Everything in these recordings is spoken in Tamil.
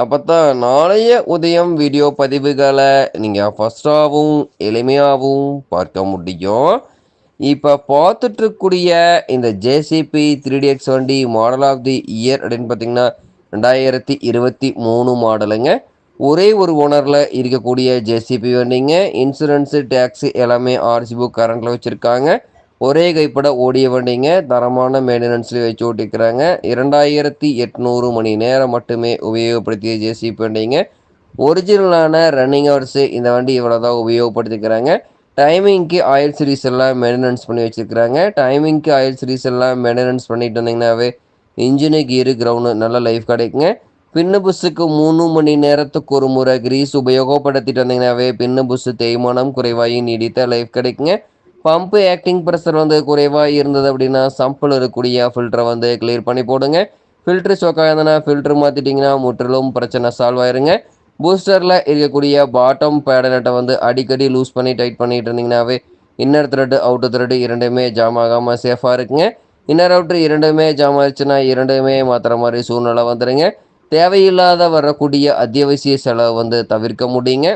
அப்போ தான் நாளைய உதயம் வீடியோ பதிவுகளை நீங்கள் ஃபஸ்ட்டாகவும் எளிமையாகவும் பார்க்க முடியும். இப்போ பார்த்துட்ருக்கூடிய இந்த ஜேசிபி த்ரீ எக்ஸ் வண்டி மாடல் ஆஃப் தி இயர் அப்படின்னு பார்த்தீங்கன்னா ரெண்டாயிரத்தி இருபத்தி மூணு மாடலுங்க ஒரே ஒரு ஓனரில் இருக்கக்கூடிய ஜேசிபி வண்டிங்க. இன்சூரன்ஸு டேக்ஸு எல்லாமே ஆர்சி புக் கரண்டில் வச்சுருக்காங்க. ஒரே கைப்பட ஓடிய வண்டிங்க தரமான மெயின்டெனன்ஸில் வச்சு ஓட்டிக்கிறாங்க இரண்டாயிரத்தி எட்நூறு மணி நேரம் மட்டுமே உபயோகப்படுத்திய ஜேசிபி வண்டிங்க ஒரிஜினலான ரன்னிங் ஹவர்ஸு இந்த வண்டி இவ்வளோ தான் உபயோகப்படுத்திக்கிறாங்க டைமிங்க்கு ஆயில் சீரீஸ் எல்லாம் மெயின்டெனன்ஸ் பண்ணி வச்சுருக்கிறாங்க. டைமிங்க்கு ஆயில் சீரீஸ் எல்லாம் மெயின்டெனன்ஸ் பண்ணிட்டு வந்தீங்கன்னாவே இன்ஜினு கீரு கிரவுண்டு நல்ல லைஃப் கிடைக்குங்க. பின்னு புஸ்ஸுக்கு மூணு மணி நேரத்துக்கு ஒரு முறை கிரீஸ் உபயோகப்படுத்திட்டு வந்தீங்கன்னாவே பின்னு புஸ்ஸு தேய்மானம் குறைவாகி நீடித்த லைஃப் கிடைக்குங்க. பம்பு ஆக்டிங் ப்ரெஷர் வந்து குறைவாக இருந்தது அப்படின்னா சம்பில் இருக்கக்கூடிய ஃபில்டரை வந்து கிளியர் பண்ணி போடுங்க. ஃபில்ட்ரு ஸ்டோக்காக இருந்தனா ஃபில்ட்ரு மாற்றிட்டிங்கன்னா முற்றிலும் பிரச்சனை சால்வ் ஆயிருங்க. பூஸ்டரில் இருக்கக்கூடிய பாட்டம் பேடனட்டை வந்து அடிக்கடி லூஸ் பண்ணி டைட் பண்ணிட்டு இருந்தீங்கன்னாவே இன்னர் த்ரெட்டு அவுட்டர் த்ரெட்டு இரண்டுமே ஜாம் ஆகாமல் சேஃபாக இருக்குங்க. இன்னர் அவுட்ரு இரண்டுமே ஜாம் ஆயிடுச்சுன்னா இரண்டுமே மாற்றுற மாதிரி சூழ்நிலை வந்துடுங்க தேவையில்லாத வரக்கூடிய அத்தியாவசிய செலவு வந்து தவிர்க்க முடியுங்க.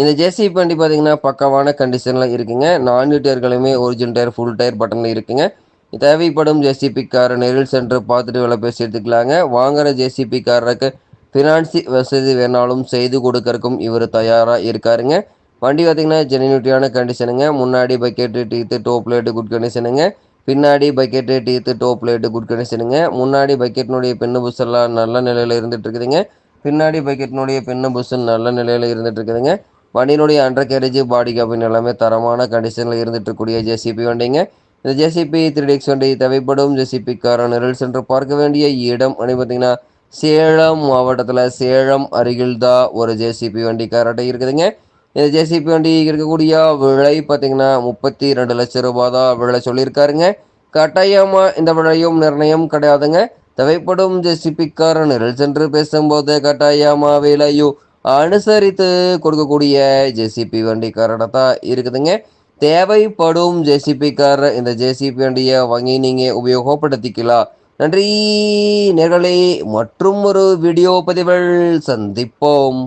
இந்த ஜேசிபி வண்டி பார்த்தீங்கன்னா பக்கவான கண்டிஷனில் இருக்குங்க. நான்கு டயர்களுமே ஒரிஜினல் டயர் ஃபுல் டயர் பட்டனில் இருக்குங்க. தேவைப்படும் ஜேசிபி காரை நெரில் சென்டர் பார்த்துட்டு விலை பேசி எடுத்துக்கலாங்க. வாங்குகிற ஜேசிபி காரருக்கு ஃபினான்சி வசதி வேணாலும் செய்து கொடுக்கறக்கும் இவர் தயாராக இருக்காருங்க. வண்டி பார்த்திங்கன்னா ஜெனினிட்டியான கண்டிஷனுங்க முன்னாடி bucket teeth top light good கண்டிஷனுங்க பின்னாடி bucket teeth top light good கண்டிஷனுங்க முன்னாடி பக்கெட்டினுடைய பின்ன புஸ்செல்லாம் நல்ல நிலையில் இருந்துகிட்டு இருக்குதுங்க. பின்னாடி பக்கெட்டினுடைய பின்ன புஸ் நல்ல நிலையில் இருந்துகிட்டு இருக்குதுங்க. வண்டியினுடைய அண்டர் கேரேஜ் பாடி கேபின் எல்லாமே தரமான கண்டிஷனில் இருந்துட்டு இருக்கக்கூடிய ஜேசிபி வண்டிங்க. இந்த ஜேசிபி த்ரீ டேக்ஸ் வண்டி தேவைப்படும். ஜேசிபி கார நிரல் சென்று பார்க்க வேண்டிய இடம் அப்படின்னு பார்த்தீங்கன்னா சேலம் மாவட்டத்தில் சேலம் அருகில் தான் ஒரு ஜேசிபி வண்டி காரட்டை இருக்குதுங்க. இந்த ஜேசிபி வண்டி இருக்கக்கூடிய விலை பார்த்தீங்கன்னா முப்பத்தி ரெண்டு லட்சம் ரூபாய் தான் விலை சொல்லியிருக்காருங்க. கட்டாயமாக இந்த விலையும் நிர்ணயம் கிடையாதுங்க. தேவைப்படும் ஜேசிபிக்கார நிரல் சென்று பேசும்போது கட்டாயமாக விலையும் அனுசரித்து கொடுக்கக்கூடிய ஜேசிபி வண்டிக்காரட தான் இருக்குதுங்க. தேவைப்படும் ஜேசிபி கார் இந்த ஜேசிபி வண்டியை வாங்கி நீங்கள் உபயோகப்படுத்திக்கலாம். நன்றி நேர்களே மற்றும் ஒரு வீடியோ பதிவில் சந்திப்போம்.